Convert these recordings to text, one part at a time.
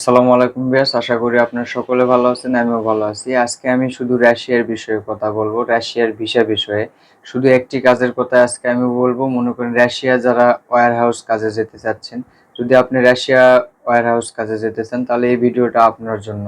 আসসালামু আলাইকুম বিয়াস আশা করি আপনার সকলে ভালো আছেন, আমিও ভালো আছি। আজকে আমি শুধু রাশিয়ার বিষয়ে কথা বলব, রাশিয়ার ভিসা বিষয়ে। শুধু একটি কাজের কথা আজকে আমি বলব, মনে করেন রাশিয়া যারা ওয়্যার হাউস কাজে যেতে চাচ্ছেন, যদি আপনি রাশিয়া ওয়্যার হাউস কাজে যেতে চান, তাহলে এই ভিডিওটা আপনার জন্য।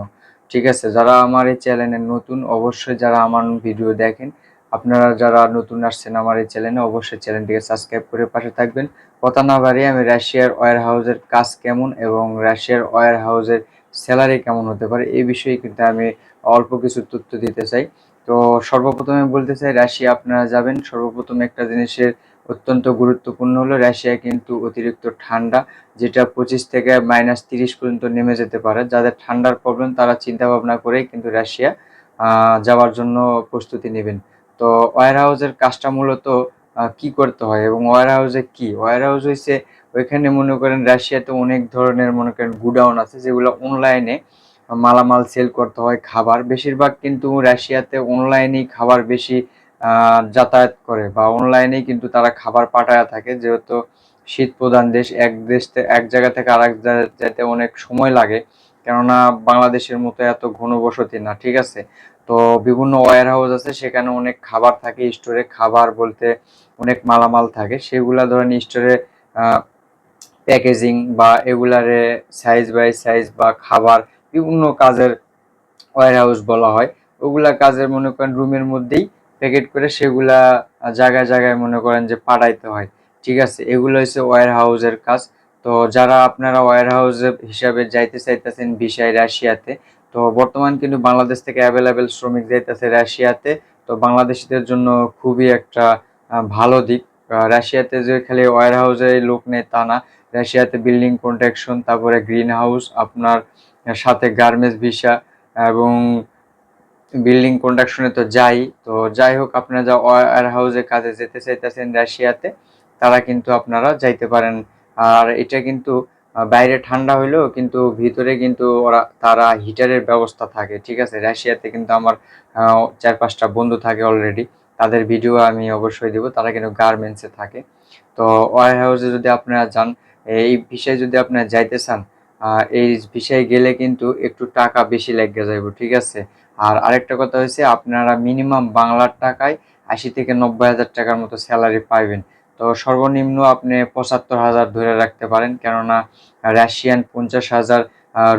ঠিক আছে, যারা আমার এই চ্যানেলে নতুন, অবশ্যই যারা আমার ভিডিও দেখেন আপনারা যারা নতুন আসছেন আমার এই চ্যানেলে অবশ্যই চ্যানেলটিকে সাবস্ক্রাইব করে পাশে থাকবেন। কথা না বাড়িয়ে আমি রাশিয়ার ওয়্যার হাউসের কাজ কেমন এবং রাশিয়ার ওয়্যার হাউসের স্যালারি কেমন হতে পারে, এই বিষয়ে কিন্তু আমি অল্প কিছু তথ্য দিতে চাই। তো সর্বপ্রথমে বলতে চাই, রাশিয়া আপনারা যাবেন। সর্বপ্রথম একটা জিনিসের অত্যন্ত গুরুত্বপূর্ণ হলো, রাশিয়া কিন্তু অতিরিক্ত ঠান্ডা, যেটা পঁচিশ থেকে মাইনাস তিরিশ পর্যন্ত নেমে যেতে পারে। যাদের ঠান্ডার প্রবলেম তারা চিন্তা ভাবনা করেই কিন্তু রাশিয়া যাওয়ার জন্য প্রস্তুতি নেবেন। তো ওয়্যার হাউসের কাজটা মূলত কি করতে হয় এবং ওয়্যার হাউসে কি? ওয়ার হাউস হয়েছে ওইখানে মনে করেন রাশিয়াতে অনেক ধরনের মনে করেন গুডাউন আছে যেগুলো অনলাইনে মালামাল সেল করতে হয়, খাবার। বেশিরভাগ কিন্তু রাশিয়াতে অনলাইনেই খাবার বেশি যাতায়াত করে বা অনলাইনেই কিন্তু তারা খাবার পাঠায় থাকে। যেহেতু শীত প্রধান দেশ, এক দেশ এক জায়গা থেকে আরেক যেতে অনেক সময় লাগে। কেননা বাংলাদেশের মতো এত ঘনবসতি না, ঠিক আছে? তো বিভিন্ন ওয়ার হাউস আছে, সেখানে অনেক খাবার থাকে স্টোরে খাবার বলতে অনেক মালামাল থাকে, সেগুলা ধরেন স্টোরে প্যাকেজিং বা এগুলারে সাইজ বাই সাইজ বা খাবার বিভিন্ন কাজের ওয়ার হাউস বলা হয়। ওগুলা কাজের মনে করেন রুমের মধ্যেই প্যাকেট করে সেগুলা জায়গায় জায়গায় মনে করেন যে পাঠাইতে হয়, ঠিক আছে? এগুলো হচ্ছে ওয়ার হাউসের কাজ। তো যারা আপনারা ওয়ার হাউস হিসাবে যাইতে চাইতেছেন ভিসায় রাশিয়াতে, তো বর্তমান কিন্তু বাংলাদেশ থেকে অ্যাভেলেবেল শ্রমিক যাইতেছে রাশিয়াতে, তো বাংলাদেশিদের জন্য খুবই একটা ভালো দিক। রাশিয়াতে যে খালি ওয়ার হাউসে লোক নেই তা না। রাশিয়াতে বিল্ডিং কন্ট্রাকশন তারপরে গ্রিন হাউস আপনার সাথে গার্মেন্টস ভিসা এবং বিল্ডিং কন্ট্রাকশনে তো যাই। তো যাই হোক, আপনারা যা ওয়ার হাউসে কাজে যেতে চাইতেছেন রাশিয়াতে, তারা কিন্তু আপনারা যাইতে পারেন আর এটা কিন্তু বাইরে ঠান্ডা হইলেও কিন্তু ভিতরে কিন্তু ওরা, তারা হিটারের ব্যবস্থা থাকে, ঠিক আছে? রাশিয়াতে কিন্তু আমার চার পাঁচটা বন্ধু থাকে অলরেডি তাদের ভিডিও আমি অবশ্যই দিব, তারা কিন্তু গার্মেন্টসে থাকে। তো ওয়ার হাউসে যদি আপনারা যান এই বিষয়ে যদি আপনারা যাইতে চান এই বিষয়ে গেলে কিন্তু একটু টাকা বেশি লেগে যাইব, ঠিক আছে? আর আরেকটা কথা হয়েছে আপনারা মিনিমাম বাংলার টাকায় আশি থেকে নব্বই হাজার টাকার মতো স্যালারি পাইবেন। তো সর্বনিম্ন আপনি পঁচাত্তর হাজার ধরে রাখতে পারেন, কেননা রাশিয়ান পঞ্চাশ হাজার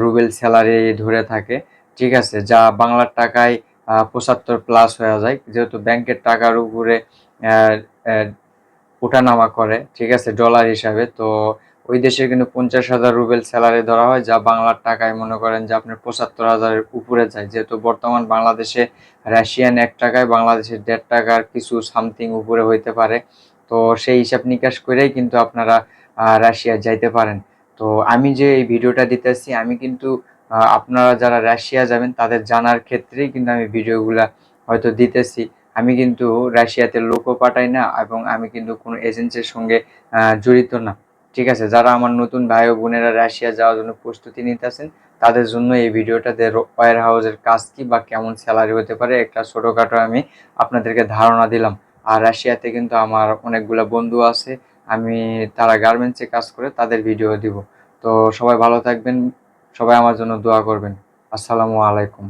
রুবেল স্যালারি ধরে থাকে। ঠিক আছে, যা বাংলার টাকায় পঁচাত্তর প্লাস হয়ে যায়। যেহেতু ব্যাংকের টাকার উপরে ওঠানামা করে, ঠিক আছে ডলার হিসাবে। তো ওই দেশে কিন্তু পঞ্চাশ হাজার রুবেল স্যালারি ধরা হয়, যা বাংলার টাকায় মনে করেন যে আপনার পঁচাত্তর হাজারের উপরে যায়। যেহেতু বর্তমান বাংলাদেশে রাশিয়ান এক টাকায়, বাংলাদেশের দেড় টাকার কিছু সামথিং উপরে হইতে পারে। তো সেই হিসাব নিকাশ করেই কিন্তু আপনারা রাশিয়া যাইতে পারেন। তো আমি যে এই ভিডিওটা দিতেছি, আমি কিন্তু আপনারা যারা রাশিয়া যাবেন, তাদের জানার ক্ষেত্রেই কিন্তু আমি ভিডিওগুলা হয়তো দিতেছি। আমি কিন্তু রাশিয়াতে লোকও পাঠাই না এবং আমি কিন্তু কোনো এজেন্সির সঙ্গে জড়িত না। ঠিক আছে, যারা আমার নতুন ভাই ও বোনেরা রাশিয়া যাওয়ার জন্য প্রস্তুতি নিতেছেন, তাদের জন্য এই ভিডিওটাতে ওয়ার হাউসের কাজ কি বা কেমন স্যালারি হতে পারে, একটা ছোটোখাটো আমি আপনাদেরকে ধারণা দিলাম। আর রাশিয়াতে কিন্তু আমার অনেকগুলো বন্ধু আছে, আমি তারা গার্মেন্টসে কাজ করে তাদের ভিডিও দিব। তো সবাই ভালো থাকবেন, সবাই আমার জন্য দোয়া করবেন। আসসালামু আলাইকুম।